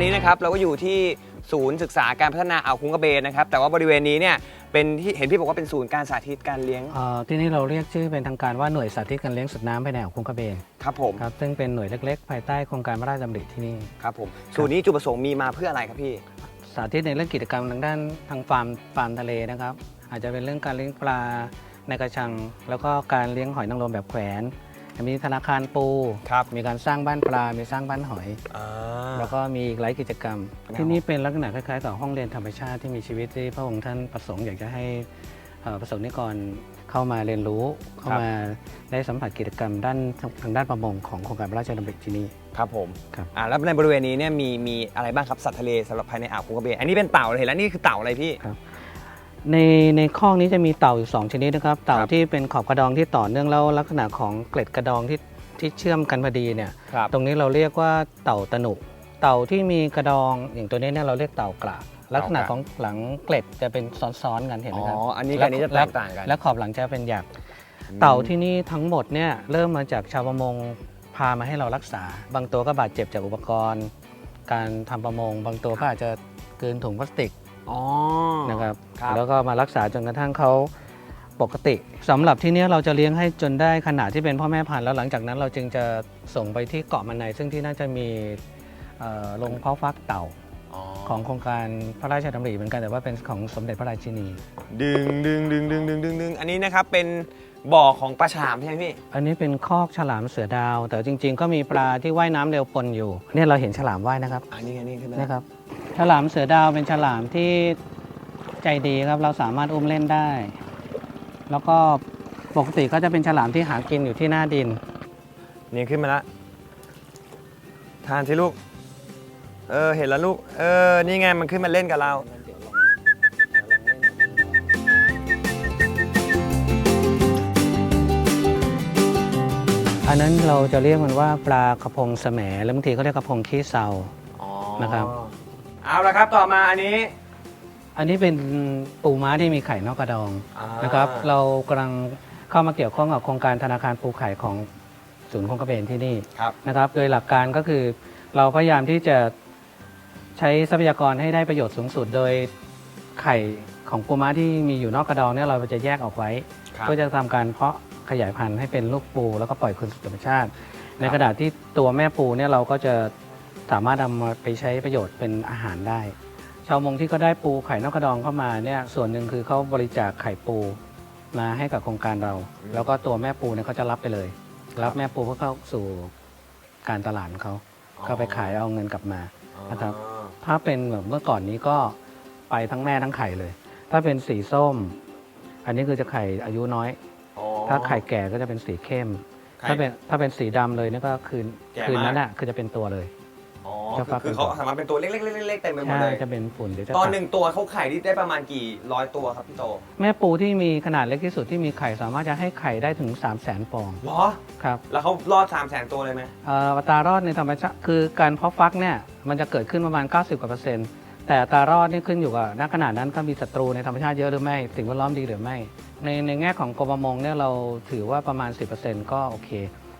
อนนี้นะครับเราก็อยู่ที่ศูนย์ศึกษาการพัฒนาอ่าวคุ้งกระเบนนะครับแต่ว่าบริเวณนี้เนี่ยเป็นที่เห็นพี่บอกว่าเป็นศูนย์การสาธิตการเลี้ยงเอ่อที่นี่เราเรียกชื่อเป็นทางการว่าหน่วยสาธิตการเลี้ยงสัตว์น้ำภายในอ่าวคุ้งกระเบนครับผมครับซึ่งเป็นหน่วยเล็กๆ ภายใต้โครงการพระราชดำริที่นี่ ครับผมศูนย์นี้จุดประสงค์มีมาเพื่ออะไรครับพี่ สาธิตในเรื่องกิจกรรมทางด้านทางฟาร์มฟาร์มทะเลนะครับ อาจจะเป็นเรื่องการเลี้ยงปลาในกระชัง แล้วก็การเลี้ยงหอยนางรมแบบแขวน มีธนาคารปู ครับมีการสร้างบ้านปลา มีสร้างบ้านหอย อ่า แล้วก็มีอีกหลายกิจกรรม ครับ ที่นี่เป็นลักษณะคล้ายๆกับห้องเรียนธรรมชาติที่มีชีวิตที่พระองค์ท่านประสงค์อยากจะให้เอ่อประสงค์นิกรเข้ามาเรียนรู้ เข้ามาได้สัมผัสกิจกรรมด้านทางด้านประมงของโครงการพระราชดำริที่นี่ ครับผมครับ อ่าแล้วในบริเวณนี้เนี่ยมีมีอะไรบ้างครับสัตว์ทะเลสำหรับภายในอ่าวคุ้งกระเบนอันนี้เป็นเต่าเลยเห็นแล้วนี่คือเต่าอะไรพี่ ในในข้อกนี้จะมีเต่าอยู่สองชนิดนะครับ เต่าครับที่เป็นขอบกระดองที่ต่อเนื่องแล้วลักษณะของเกล็ดกระดองที่ที่เชื่อมกันพอดีเนี่ยครับตรงนี้เราเรียกว่าเต่าตะหนุ เต่าที่มีกระดองอย่างตัวนี้เนี่ยเราเรียกเต่ากระลักษณะของหลังเกล็ดจะเป็นซ้อนๆกันเห็นไหมอ๋อครับอันนี้กับอันนี้จะแตกต่างกัน และขอบหลังจะเป็นหยัก เต่าที่นี่ทั้งหมดเนี่ยเริ่มมาจากชาวประมงพามาให้เรารักษา บางตัวก็บาดเจ็บจากอุปกรณ์ การทำประมง บางตัวก็อาจจะกลืนถุงพลาสติก อ๋อ นะครับ ครับ แล้วก็มารักษาจนกระทั่งเขาปกติสำหรับที่เนี้ยเราจะเลี้ยงให้จนได้ขนาดที่เป็นพ่อแม่พันธุ์แล้วหลังจากนั้นเราจึงจะส่งไปที่เกาะมันในซึ่งที่น่าจะมีเอ่อโรงเพาะฟักเต่าอ๋อของโครงการพระราชดำริเหมือนกันแต่ว่าเป็นของสมเด็จพระราชินี ดึงดึงดึงดึงดึงดึงดึงอันนี้นะครับเป็น บ่อของปลาฉลามใช่ไหมพี่ อันนี้เป็นคอกฉลามเสือดาว แต่จริง ๆ ก็มีปลาที่ว่ายน้ำเร็วปนอยู่ เนี่ยเราเห็นฉลามว่ายนะครับอันนี้ไงนี่ขึ้นมานะครับ ฉลามเสือดาวเป็นฉลามที่ใจดีครับ เราสามารถอุ้มเล่นได้ แล้วก็ปกติก็จะเป็นฉลามที่หากินอยู่ที่หน้าดิน นี่ขึ้นมาละทานสิลูก เออเห็นแล้วลูก เออนี่ไงมันขึ้นมาเล่นกับเรา อันนั้นเราจะเรียกมันว่าปลากระพงแสมแล้วบางทีเขาเรียกกระพงขี้เซานะครับ เอาละครับต่อมาอันนี้ อันนี้เป็นปูม้าที่มีไข่นอกกระดองอ่านะครับ เรากำลังเข้ามาเกี่ยวข้องกับโครงการธนาคารปูไข่ของศูนย์คงกระเบนที่นี่ครับ นะครับ โดยหลักการก็คือเราพยายามที่จะใช้ทรัพยากรให้ได้ประโยชน์สูงสุด โดยไข่ของปูม้าที่มีอยู่นอกกระดองเนี่ยเราจะแยกออกไว้ ครับ เพื่อจะทำการเพาะ ขยายพันธุ์ให้เป็นลูกปูแล้วก็ปล่อยคืนสู่ธรรมชาติ ในขณะที่ตัวแม่ปูเนี่ยเราก็จะสามารถนำมาไปใช้ประโยชน์เป็นอาหารได้ ชาวมงที่ก็ได้ปูไข่นอกกระดองเข้ามาเนี่ยส่วนหนึ่งคือเขาบริจาคไข่ปูมาให้กับโครงการเรา แล้วก็ตัวแม่ปูเนี่ยเขาจะรับไปเลย รับแม่ปูเพื่อเข้าสู่การตลาดของเขาเข้าไปขายเอาเงินกลับมานะครับ ถ้าเป็นแบบเมื่อก่อนนี้ก็ไปทั้งแม่ทั้งไข่เลย ถ้าเป็นสีส้ม อันนี้คือจะไข่อายุน้อย ถ้าไข่แก่ก็จะเป็นสีเข้ม ไข่ ถ้าเป็นถ้าเป็นสีดำเลยเนี่ยก็คืนแก่มาก คืนนั้นอะคือจะเป็นตัวเลย อ๋อเจ้าฟ้าคือเขาสามารถเป็นตัวเล็กๆๆๆเต็มไปหมดใช่เลย จะเป็นฝุ่นเดี๋ยวจะตอนตัดหนึ่งตัวเขาไข่ที่ได้ประมาณกี่ร้อยตัวครับพี่โตแม่ปูที่มีขนาดเล็กที่สุดที่มีไข่สามารถจะให้ไข่ได้ถึง 3 0 0แสนฟองเหรอ ครับแล้วเขารอด3 0 0แสนตัวเลยไหม เอ่ออัตรารอดในธรรมชาติคือการเพาะฟักเนี่ยมันจะเกิดขึ้นประมาณ 90กว่าเปอร์เซ็นต์ แต่อัตรารอดนี่ขึ้นอยู่กับณขนาดนั้นก็มีศัตรูในธรรมชาติเยอะหรือไม่ สิ่งแวดล้อมดีหรือไม่ ในในแง่ของกรมประมงเนี่ยเราถือว่าประมาณ 10%ก็โอเค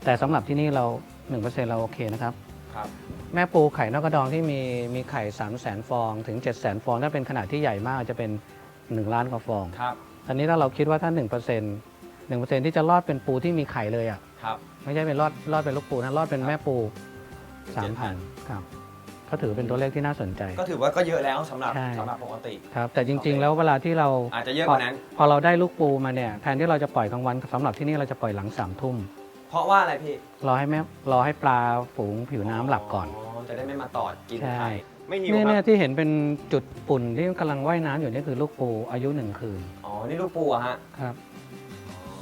แต่สำหรับที่นี่เรา 1%เราโอเคนะครับ ครับ แม่ปูไข่นอกกระดองที่มีมีไข่ 3 0 0แสนฟอง ถึง 7 0 0แสนฟองถ้าเป็นขนาดที่ใหญ่มากจะเป็น 1 ล้านกว่าฟองครับ อันนี้ถ้าเราคิดว่าถ้า 1% 1%ที่จะรอดเป็นปูที่มีไข่เลยอะครับ ไม่ใช่เป็นรอดรอดเป็นลูกปูนะรอดเป็นแม่ปู 3,000ครับ ก็ถือเป็นตัวเลขที่น่าสนใจ ก็ถือว่าก็เยอะแล้วสำหรับใช่ สำหรับปกติ ครับแต่จริง ๆ แล้วเวลาที่เราอาจจะเยอะกว่านั้น พอเราได้ลูกปูมาเนี่ยแทนที่เราจะปล่อยกลางวันสำหรับที่นี่เราจะปล่อยหลังสามทุ่มเพราะว่าอะไรพี่รอให้แม่รอให้ปลาฝูงผิวน้ำหลับก่อน จะได้ไม่มาตอดกินใช่ ไข่ไม่หิวเนี่ยคเนี่รัยบที่เห็นเป็นจุดปุ่นที่กำลังว่ายน้ำอยู่นี่คือลูกปูอายุหนึ่งคืนอ๋อนี่ลูกปูอะฮะครับ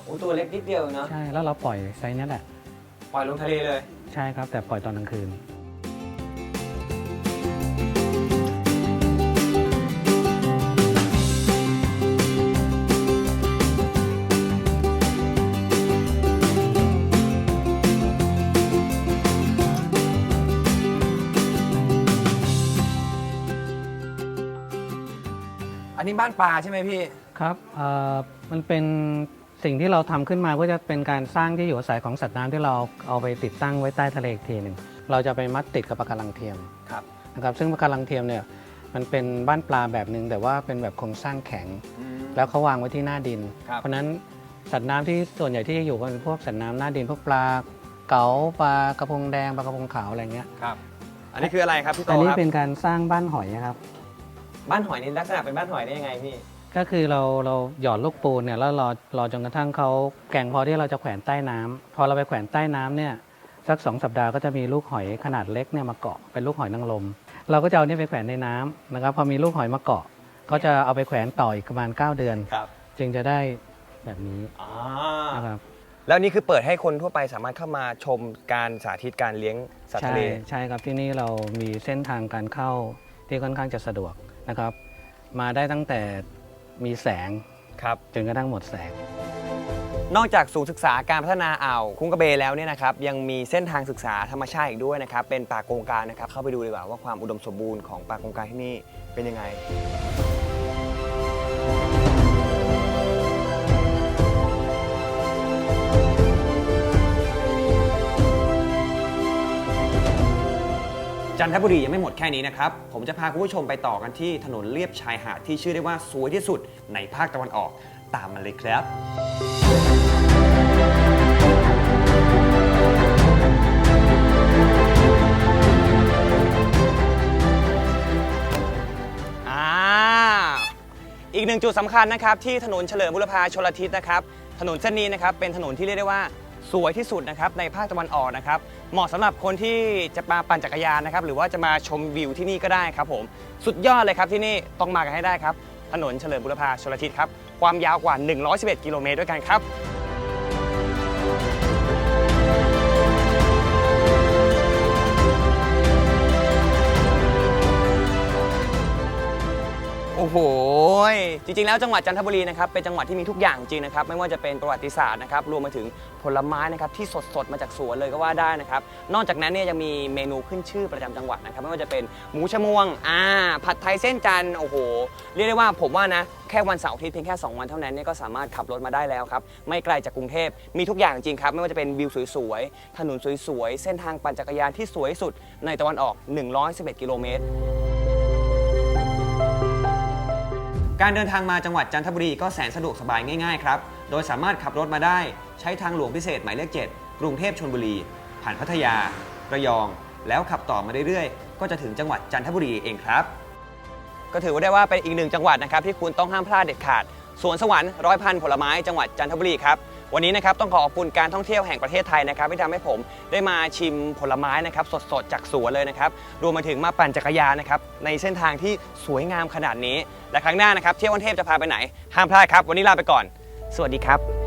โอ้ตัวเล็กนิดเดียวเองเนาะใช่แล้วเราปล่อยไซส์เนี้ยแหละ ปล่อยลงทะเลเลย ใช่ครับ แต่ปล่อยตอนกลางคืน บ้านปลาใช่ไหมพี่ ครับเอ่อมันเป็นสิ่งที่เราทำขึ้นมาก็จะเป็นการสร้างที่อยู่อาศัยของสัตว์น้ำที่เราเอาไปติดตั้งไว้ใต้ทะเลอีกทีหนึ่งเราจะไปมัดติดกับปะการังเทียมครับ นะครับซึ่งปะการังเทียมเนี่ยมันเป็นบ้านปลาแบบหนึ่งแต่ว่าเป็นแบบโครงสร้างแข็ง แล้วเขาวางไว้ที่หน้าดิน ครับ เพราะฉะนั้นสัตว์น้ำที่ส่วนใหญ่ที่อยู่ก็เป็นพวกสัตว์น้ำหน้าดินพวกปลาเก๋าปลากระพงแดงปลากระพงขาวอะไรเงี้ย ครับ อันนี้คืออะไรครับพี่โตอันนี้ครับเป็นการสร้างบ้านหอยนะครับ บ้านหอยนี่ลักษณะเป็นบ้านหอยได้ยังไงพี่ ก็คือเราเราหยอดลูกปูนเนี่ยแล้วรอรอจนกระทั่งเขาแก่งพอที่เราจะแขวนใต้น้ำพอเราไปแขวนใต้น้ำเนี่ยสักสองสัปดาห์ก็จะมีลูกหอยขนาดเล็กเนี่ยมาเกาะเป็นลูกหอยนางรมเราก็จะเอาเนี่ยไปแขวนในน้ำนะครับพอมีลูกหอยมาเกาะก็จะเอาไปแขวนต่ออีกประมาณ 9 เดือน ครับจึงจะได้แบบนี้อ่านะครับ แล้วนี่คือเปิดให้คนทั่วไปสามารถเข้ามาชมการสาธิตการเลี้ยงสัตว์ใช่ทะเล ใช่ครับที่นี่เรามีเส้นทางการเข้าที่ค่อนข้างจะสะดวก นะครับ มาได้ตั้งแต่มีแสงครับ จนกระทั่งหมดแสง นอกจากศูนย์ศึกษาการพัฒนาอ่าวคุ้งกระเบนแล้วเนี่ยนะครับยังมีเส้นทางศึกษาธรรมชาติอีกด้วยนะครับเป็นป่าโกงกลางนะครับเข้าไปดูดีกว่าว่าความอุดมสมบูรณ์ของป่าโกงกลางที่นี่เป็นยังไง จันทบุรียังไม่หมดแค่นี้นะครับ ผมจะพาคุณผู้ชมไปต่อกันที่ถนนเลียบชายหาดที่ชื่อได้ว่าสวยที่สุดในภาคตะวันออกตามมาเลยครับ อ่า อีกหนึ่งจุดสำคัญนะครับที่ถนนเฉลิมบุรพาชลทิศนะครับ ถนนเส้นนี้นะครับเป็นถนนที่เรียกได้ว่า สวยที่สุดนะครับในภาคตะวันออกนะครับเหมาะสำหรับคนที่จะมาปั่นจักรยานนะครับหรือว่าจะมาชมวิวที่นี่ก็ได้ครับผมสุดยอดเลยครับที่นี่ต้องมากันให้ได้ครับถนนเฉลิมบุรพาชลทิศครับความยาวกว่า 111 กิโลเมตรด้วยกันครับ โอ้โห จริงๆ แล้วจังหวัดจันทบุรีนะครับเป็นจังหวัดที่มีทุกอย่างจริงนะครับไม่ว่าจะเป็นประวัติศาสตร์นะครับรวมไปถึงผลไม้นะครับที่สดๆ มาจากสวนเลยก็ว่าได้นะครับนอกจากนั้นเนี่ยยังมีเมนูขึ้นชื่อประจำจังหวัดนะครับไม่ว่าจะเป็นหมูชะมวงอ่าผัดไทยเส้นจันทร์โอ้โห เรียกได้ว่าผมว่านะแค่วันเสาร์อาทิตย์เพียงแค่ 2 วันเท่านั้นเนี่ยก็สามารถขับรถมาได้แล้วครับไม่ไกลจากกรุงเทพมีทุกอย่างจริงครับไม่ว่าจะเป็นวิวสวยๆถนนสวยๆเส้นทางปั่นจักรยานที่สวยสุดในตะวันออก 111 กิโลเมตร การเดินทางมาจังหวัดจันทบุรีก็แสนสะดวกสบายง่ายๆครับ โดยสามารถขับรถมาได้ใช้ทางหลวงพิเศษหมายเลข 7 กรุงเทพชลบุรี ผ่านพัทยา ระยอง แล้วขับต่อมาเรื่อยๆ ก็จะถึงจังหวัดจันทบุรีเองครับ ก็ถือว่าได้ว่าเป็นอีกหนึ่งจังหวัดนะครับที่คุณต้องห้ามพลาดเด็ดขาดสวนสวรรค์ร้อยพันผลไม้จังหวัดจันทบุรีครับ วันนี้นะครับต้องขอขอบคุณการท่องเที่ยวแห่งประเทศไทยนะครับที่ทำให้ผมได้มาชิมผลไม้นะครับสดๆจากสวนเลยนะครับรวมมาถึงมาปั่นจักรยานนะครับในเส้นทางที่สวยงามขนาดนี้ และครั้งหน้านะครับเที่ยววันเทพจะพาไปไหนห้ามพลาดครับ วันนี้ลาไปก่อน สวัสดีครับ